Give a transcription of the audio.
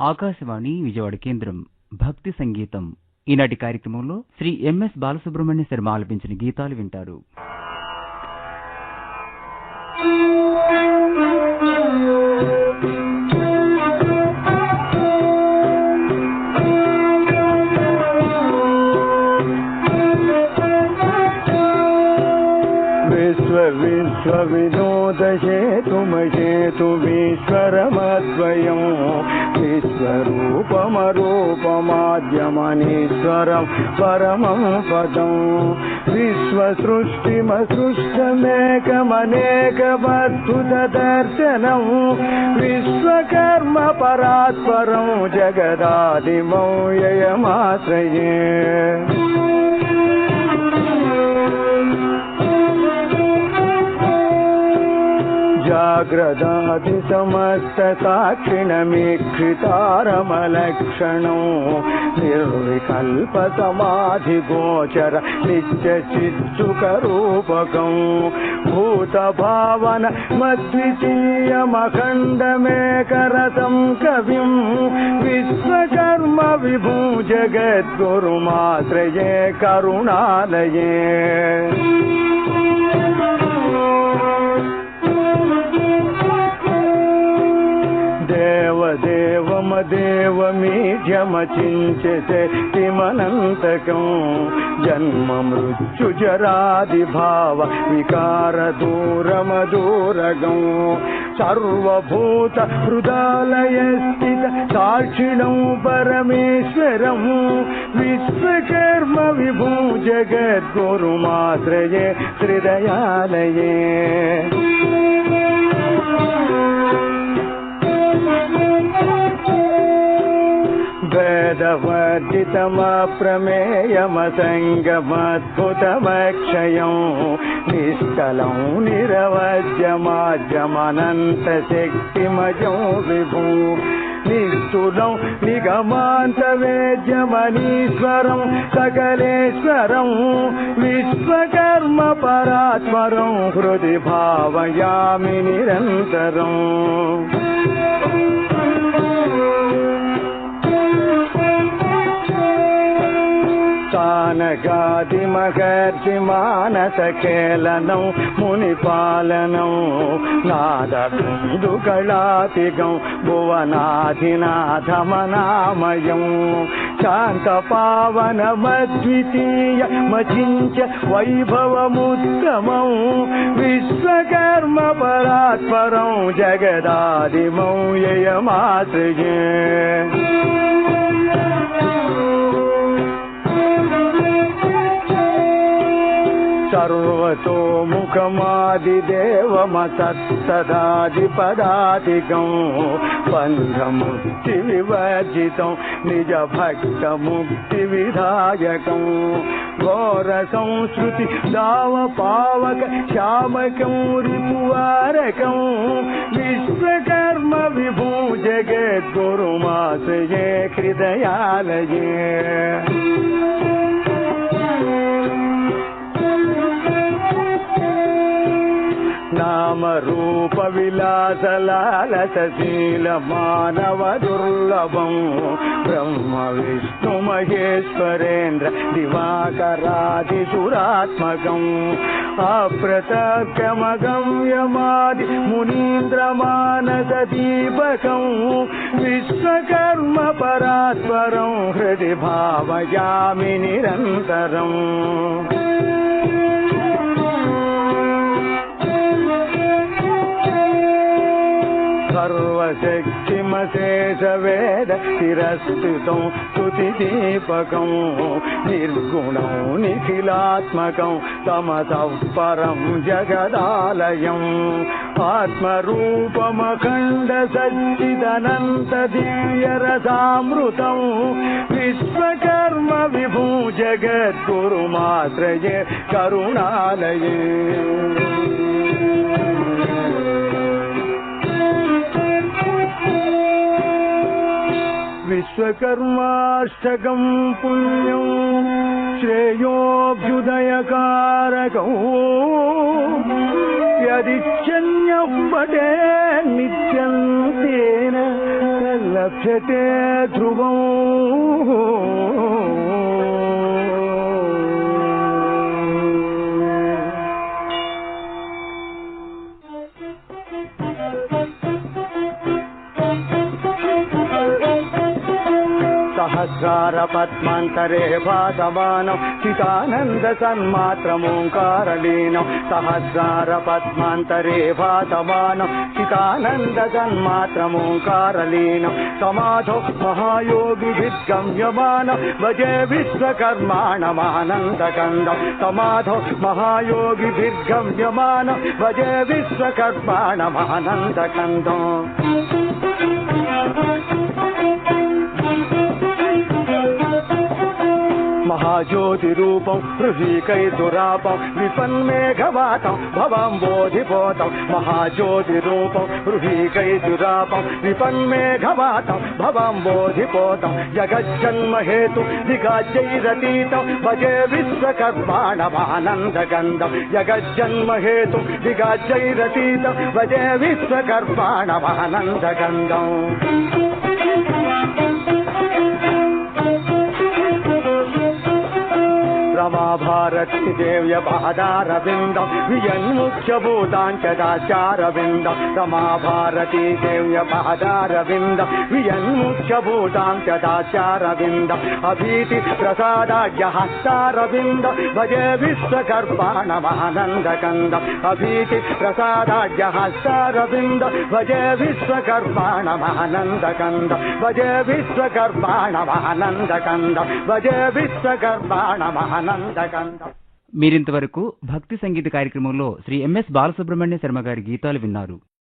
ఆకాశవాణి విజయవాడ కేంద్రం భక్తి సంగీతం. ఈనాటి కార్యక్రమంలో శ్రీ ఎంఎస్ బాలసుబ్రహ్మణ్య శర్మ ఆలపించిన గీతాలు వింటారు. तुम चेतु विश्वरमद्वयं विश्वरूपमरूपमाद्यमनीश्वरं परमं पदं। विश्वसृष्टिमसृष्टमेकमनेकमद्भुतदर्शनं विश्वकर्म परात्परं जगदादिमौ ययमाश्रये। जाग्रदादिसमस्तसाक्षिणमीक्षितारमलक्षणो निर्विकल्पसमाधिगोचर नित्यचित्सुकरूपकम् भूतभावन मद्वितीयमखण्डमेकरसं कविम् विश्वकर्म विभू जगद्गुरुमाश्रये करुणालये జమచించే శక్తి మనంతకం జన్మ మృత్యు జరాది భావ వికార దూరమదూరగం సర్వభూత హృదాలయ స్థిత సాక్షిణం పరమేశ్వరం. విశ్వకర్మ విభూ జగద్గురు మాత్రయే హృదయాలయే वेदवर्जितमप्रमेयमसङ्गमद्भुतमक्षयम् निष्कलं निरवद्यमाद्यमनन्तशक्तिमजो विभू निस्तुलं निगमान्तवेद्यमनीश्वरं सकलेश्वरं विश्वकर्म परात्परं हृदि भावयामि निरन्तरम् గానగాది మహర్షి మానస కేలనం మునిపాలనం నాద కుందుకళాతిగం భువనాధినాథమనామయం. శాంత పావన మద్వితీయ మచించ వైభవముత్తమం విశ్వకర్మ పరాత్పరం జగదాదిమం యయమాశ్రయే. ययमाश्रये सर्वतोमुखमादिदेवमसत्सदादिपदादिकम् बन्धमुक्तिविवर्जितं निजभक्तमुक्तिविधायकम् घोरसंस्कृति दावपावक श्यामकं रिपुवारकम् विश्वकर्म विभू जगद्गुरुमाश्रये हृदयालये नामरूपविलासलालसशीलमानवदुर्लभम् ब्रह्म विष्णुमहेश्वरेन्द्र दिवाकरादिसुरात्मकम् अप्रतगमगम्यमादि मुनीन्द्रमानसदीपकम् विश्वकर्म परात्परं हृदि भावयामि निरन्तरम् सर्वशक्तिमशेषवेद तिरस्कृतं स्तुतिदीपकं निर्गुणं निखिलात्मकं तमतः परं जगदालयम्। आत्मरूपमखण्डसच्चिदनन्तधीयरसामृतं विश्वकर्म विभू जगद्गुरुमाश्रये करुणालये വിശ്വകർമാഷ്ടകം പുണ്യം ശ്രേയോഭ്യുദയകാരകോ നിത്യം തേന ലഭ്യത്തെ ധ്രുവം सहस्रारपद्मान्तरे वादमान चिदानन्द सहस्रारपद्मान्तरे वादमान चितानन्दसन्मात्रमोङ्कारलीनं समाधो महायोगिभिद्गम्यमान भजे विश्वकर्माणमानन्दकन्दं समाधो महायोगिभिद्गम्यमान भजे विश्वकर्माणमानन्दकन्द। महाज्योतिरूपं ऋषिकैतुरापं विपन्मेघवातं भवां बोधिपोतं महाज्योतिरूपं भव विपन्मेघवातं भवां जगज्जन्म हेतु दिगाज्यैरतीतं भजे विश्वकर्माणवानन्दगन्धं जगज्जन्म हेतु दिगाज्यैरतीतं भजे विश्वकर्पाणमानन्दगन्धम् लाभ भारतीदेव्यपादारविन्दं वियन्मुख्यभूताञ्चदाचारविन्दं रमा भारतीदेव्यपादारविन्दं वियन्मुख्यभूतां चदाचारविन्दम् अभीति प्रसादाढ्यहस्तारविन्द भजे विश्वकर्पाणमानन्दकन्दम् अभीति प्रसादाढ्यहस्तारविन्द भजे विश्वकर्पाणमानन्दकन्द भजे विश्वकर्पाणमानन्दकन्द भजे विश्वकर्पाण विश्वकर्पाणमानन्दकन्द మీరింతవరకు భక్తి సంగీత కార్యక్రమంలో శ్రీ ఎంఎస్ బాలసుబ్రహ్మణ్య శర్మ గారి గీతాలు విన్నారు.